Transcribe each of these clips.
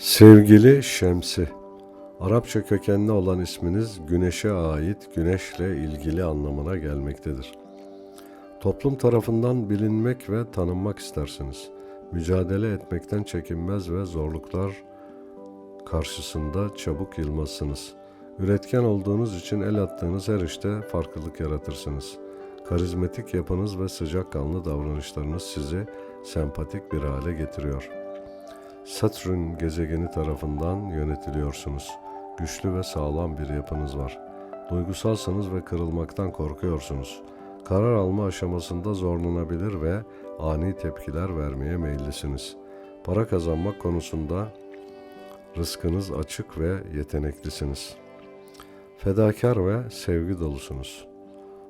Sevgili Şemsi, Arapça kökenli olan isminiz güneşe ait, güneşle ilgili anlamına gelmektedir. Toplum tarafından bilinmek ve tanınmak istersiniz. Mücadele etmekten çekinmez ve zorluklar karşısında çabuk yılmazsınız. Üretken olduğunuz için el attığınız her işte farklılık yaratırsınız. Karizmatik yapınız ve sıcakkanlı davranışlarınız sizi sempatik bir hale getiriyor. Satürn gezegeni tarafından yönetiliyorsunuz. Güçlü ve sağlam bir yapınız var. Duygusalsınız ve kırılmaktan korkuyorsunuz. Karar alma aşamasında zorlanabilir ve ani tepkiler vermeye meyillisiniz. Para kazanmak konusunda rızkınız açık ve yeteneklisiniz. Fedakar ve sevgi dolusunuz.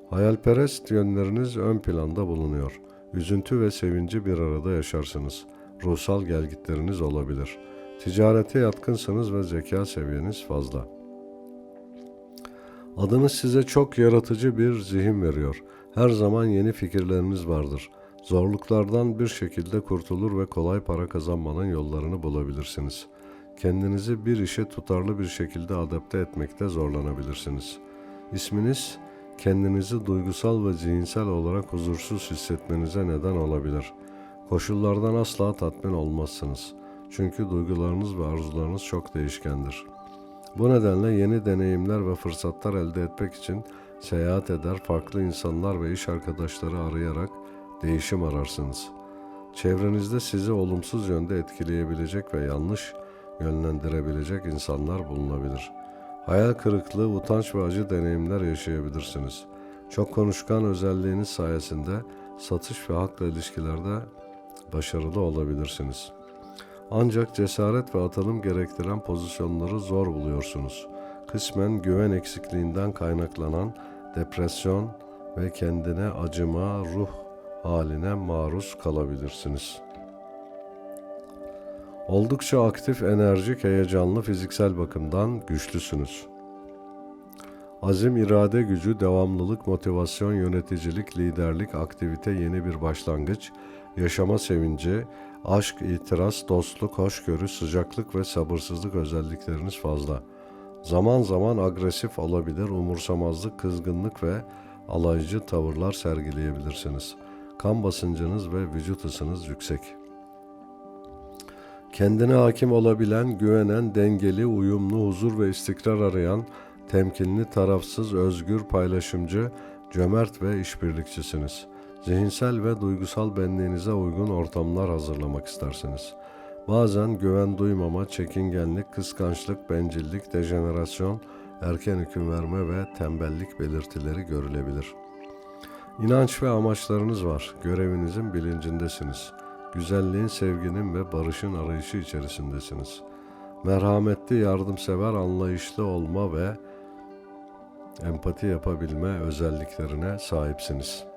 Hayalperest yönleriniz ön planda bulunuyor. Üzüntü ve sevinci bir arada yaşarsınız. Ruhsal gelgitleriniz olabilir. Ticarete yatkınsınız ve zeka seviyeniz fazla. Adınız size çok yaratıcı bir zihin veriyor. Her zaman yeni fikirleriniz vardır. Zorluklardan bir şekilde kurtulur ve kolay para kazanmanın yollarını bulabilirsiniz. Kendinizi bir işe tutarlı bir şekilde adapte etmekte zorlanabilirsiniz. İsminiz kendinizi duygusal ve zihinsel olarak huzursuz hissetmenize neden olabilir. Koşullardan asla tatmin olmazsınız. Çünkü duygularınız ve arzularınız çok değişkendir. Bu nedenle yeni deneyimler ve fırsatlar elde etmek için seyahat eder, farklı insanlar ve iş arkadaşları arayarak değişim ararsınız. Çevrenizde sizi olumsuz yönde etkileyebilecek ve yanlış yönlendirebilecek insanlar bulunabilir. Hayal kırıklığı, utanç ve acı deneyimler yaşayabilirsiniz. Çok konuşkan özelliğiniz sayesinde satış ve halkla ilişkilerde başarılı olabilirsiniz. Ancak cesaret ve atılım gerektiren pozisyonları zor buluyorsunuz. Kısmen güven eksikliğinden kaynaklanan depresyon ve kendine acıma ruh haline maruz kalabilirsiniz. Oldukça aktif, enerjik, heyecanlı, fiziksel bakımdan güçlüsünüz. Azim, irade gücü, devamlılık, motivasyon, yöneticilik, liderlik, aktivite, yeni bir başlangıç, yaşama sevinci, aşk, itiraz, dostluk, hoşgörü, sıcaklık ve sabırsızlık özellikleriniz fazla. Zaman zaman agresif olabilir, umursamazlık, kızgınlık ve alaycı tavırlar sergileyebilirsiniz. Kan basıncınız ve vücut ısınız yüksek. Kendine hakim olabilen, güvenen, dengeli, uyumlu, huzur ve istikrar arayan, temkinli, tarafsız, özgür, paylaşımcı, cömert ve işbirlikçisiniz. Zihinsel ve duygusal benliğinize uygun ortamlar hazırlamak istersiniz. Bazen güven duymama, çekingenlik, kıskançlık, bencillik, dejenerasyon, erken hüküm verme ve tembellik belirtileri görülebilir. İnanç ve amaçlarınız var. Görevinizin bilincindesiniz. Güzelliğin, sevginin ve barışın arayışı içerisindesiniz. Merhametli, yardımsever, anlayışlı olma ve empati yapabilme özelliklerine sahipsiniz.